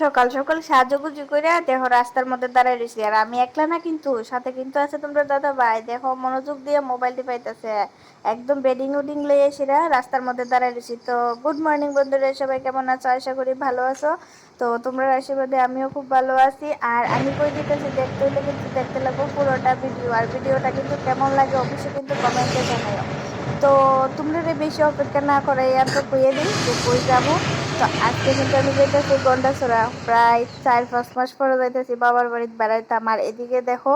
সকাল সকাল সাহায্য সাজুগুজু করে দেখো রাস্তার মধ্যে দাঁড়ায় রয়েছি আর আমি একলা না কিন্তু, সাথে কিন্তু আছে তোমরা দাদা ভাই। দেখো মনোযোগ দিয়ে মোবাইল পাইতেছে। একদম বেডিং উডিং লয়ে এসেরা রাস্তার মধ্যে দাঁড়ায় রয়েছি তো গুড মর্নিং বন্ধুরা, সবাই কেমন আছো? আশা করি ভালো আছো। তো তোমরা আশীর্বাদে আমিও খুব ভালো আছি। আর আমি কই দিতেছি, দেখতে হলে কিন্তু দেখতে লাগবো পুরোটা ভিডিও আর ভিডিওটা কিন্তু কেমন লাগে অবশ্যই কিন্তু কমেন্টে জানাও তো তোমরা বেশি অপেক্ষা না করে আর তো কইয়ে দিই যে কই যাব। তো আজকে কিন্তু আমি যেতেছি গন্ডাছড়া প্রায় চার, পাঁচ মাস পরে যাইতেছি, বাবার বাড়িতে বেড়াইতাম। আর এদিকে দেখো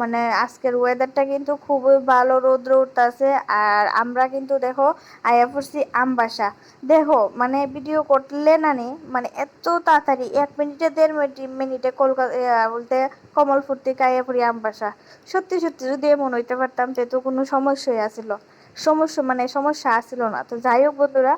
মানে আজকের ওয়েদারটা কিন্তু খুবই ভালো, রৌদ্র উঠতেছে। আর আমরা কিন্তু দেখো, আয়া পড়ছি আমবাসা। দেখো মানে ভিডিও করলে না নি মানে এত তাড়াতাড়ি, এক মিনিটে, দেড় মিনিট, মিনিটে কলকাতা বলতে কমলপুর থেকে আয়া আমবাসা। সত্যি সত্যি যদি এমন হইতে পারতাম, যেহেতু কোনো সমস্যাই আসিল সমস্যা মানে সমস্যা আসছিল না। তো যাই হোক বন্ধুরা,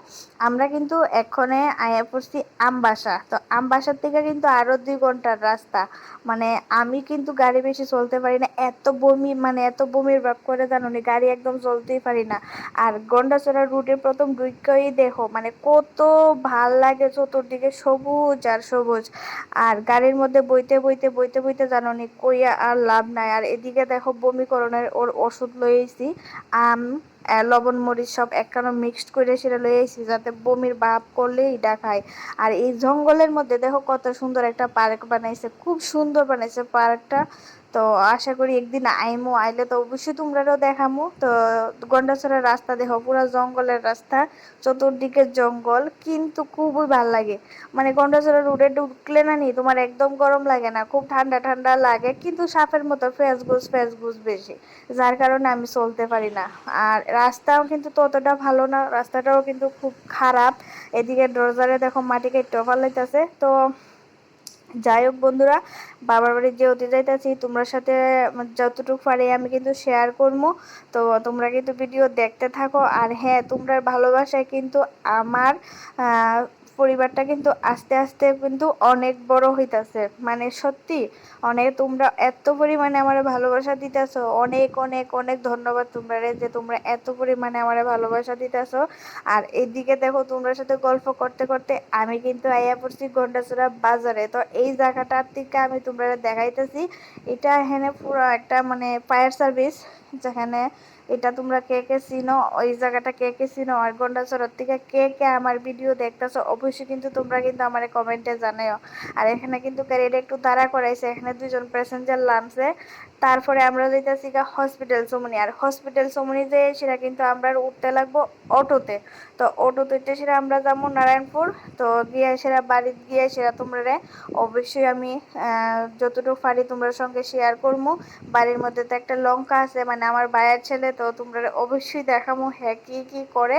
আমরা কিন্তু এক্ষণে আয়া পড়ছি আমবাসা তো আমবাসার থেকে কিন্তু আরও দুই ঘণ্টার রাস্তা। মানে আমি কিন্তু গাড়ি বেশি চলতে পারি না। এত বমি মানে এত বমির ভাব করে জানো নি, গাড়ি একদম চলতেই পারি না। আর গন্ডাচড়া রুটের প্রথম দুইকেই দেখো মানে কত ভালো লাগে চতুর্দিকে সবুজ আর সবুজ। আর গাড়ির মধ্যে বইতে বইতে বইতে বইতে জানো নি, কইয়া আর লাভ নাই। আর এদিকে দেখো বমিকরণের ওর ওষুধ লইয়েছি আম লবণ, মরিচ সব একখানো মিক্সড করে সেটা এসেছি যাতে বমির ভাব করলে এটা খায় আর এই জঙ্গলের মধ্যে দেখো কত সুন্দর একটা পার্ক বানাইছে খুব সুন্দর বানাইছে পার্কটা। তো আশা করি একদিন আইমো আইলে তো অবশ্যই তোমরাও দেখামো। তো গন্ডাছড়ার রাস্তা দেখো, পুরো জঙ্গলের রাস্তা চতুর্দিকে জঙ্গল, কিন্তু খুবই ভালো লাগে। মানে গন্ডাছড়া রোডে ঢুকলে না নি, তোমার একদম গরম লাগে না, খুব ঠান্ডা ঠান্ডা লাগে, কিন্তু সাপের মতো ফ্যাস গুজ বেশি, যার কারণে আমি চলতে পারি না। আর রাস্তাও কিন্তু ততটা ভালো না, রাস্তাটাও কিন্তু খুব খারাপ। এদিকে ড্রজারে দেখো মাটি কেটে ফালাইতেছে, তো যাই হোক বন্ধুরা, বাবার বাড়ির যে অতি আছি তোমরা সাথে যতটুকু পারি আমি কিন্তু শেয়ার করব তো তোমরা কিন্তু ভিডিও দেখতে থাকো। আর হ্যাঁ তোমরা ভালোবাসায় কিন্তু আমার পরিবারটা কিন্তু আস্তে আস্তে কিন্তু অনেক বড় হইতাছে। মানে সত্যি, অনেক তোমরা এত পরিমাণে আমার ভালোবাসা দিতেছ, অনেক অনেক অনেক ধন্যবাদ তোমরা যে তোমরা এত পরিমাণে আমার ভালোবাসা দিতেছ। আর এদিকে দেখো তোমরা সাথে গল্প করতে করতে আমি কিন্তু আইয়া পড়ছি গন্ডাচুরা বাজারে। তো এই জায়গাটার থেকে আমি তোমরা দেখাইতেছি, এটা এখানে পুরো একটা মানে ফায়ার সার্ভিস যেখানে এটা তোমরা কে কে চিনো? ওই জায়গাটা কে কে চিনো? আর গন্ডাচরের থেকে কে কে আমার ভিডিও দেখতেছো? অবশ্যই কিন্তু তোমরা কিন্তু আমার কমেন্টে জানাও আর এখানে কিন্তু গাড়িটা একটু দাঁড়া করাইছে। এখানে দুজন প্যাসেঞ্জার নামছে। তারপরে আমরা যেতেছি হসপিটাল সমনি আর হসপিটাল সমনি যে সেটা কিন্তু আমরা উঠতে লাগবো অটোতে। তো অটোতে উঠতে সেটা আমরা যাব নারায়ণপুর। তো গিয়ে সেরা বাড়ি গিয়ে সেরা তোমরা অবশ্যই আমি যতটুকু পারি তোমরা সঙ্গে শেয়ার করব বাড়ির মধ্যে তো একটা লঙ্কা আছে। মানে আমার ভাইয়ের ছেলে তো তোমরা অবশ্যই দেখামো হ্যাঁ কি কি করে।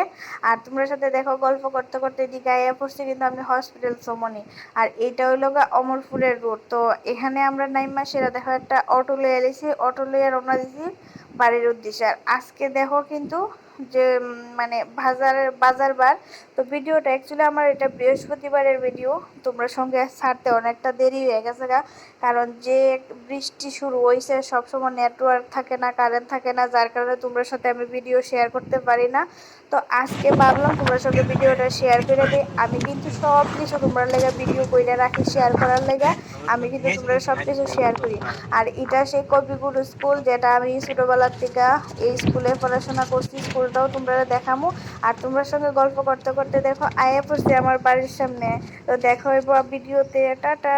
আর তোমরা সাথে দেখো, গল্প করতে করতে এদিকে আইয়া পড়ছি কিন্তু আমি হসপিটাল সমনি। আর এটা হইল অমরপুরের রোড তো এখানে আমরা নাইমা সেরা দেখো একটা অটো লয়ে এলেছি অটো লয়ে রওনা দিছি। বাড়ির উদ্দেশ্যে। আর আজকে দেখো কিন্তু যে মানে বাজার বার, তো ভিডিওটা অ্যাকচুয়ালি আমার এটা বৃহস্পতিবারের ভিডিও তোমরা সঙ্গে ছাড়তে অনেকটা দেরি হয়ে গেছে গা। কারণ যে বৃষ্টি শুরু হয়েছে সবসময় নেটওয়ার্ক থাকে না কারেন্ট থাকে না, যার কারণে তোমরা সাথে আমি ভিডিও শেয়ার করতে পারি না। তো আজকে ভাবলাম তোমার সঙ্গে ভিডিওটা শেয়ার করে দিই। আমি কিন্তু সব কিছু তোমরা লেগে ভিডিও করে রাখি শেয়ার করার লেগে। আমি কিন্তু তোমরা সব কিছু শেয়ার করি। আর এটা সেই কবিগুরু স্কুল যেটা আমি ছোটোবেলার থেকে এই স্কুলে পড়াশোনা করছি স্কুলটাও তোমরা দেখামো। আর তোমরা সঙ্গে গল্প করতে করতে দেখো, আয়া পড়ছি আমার বাড়ির সামনে। তো দেখো এবার ভিডিওতে টাটা।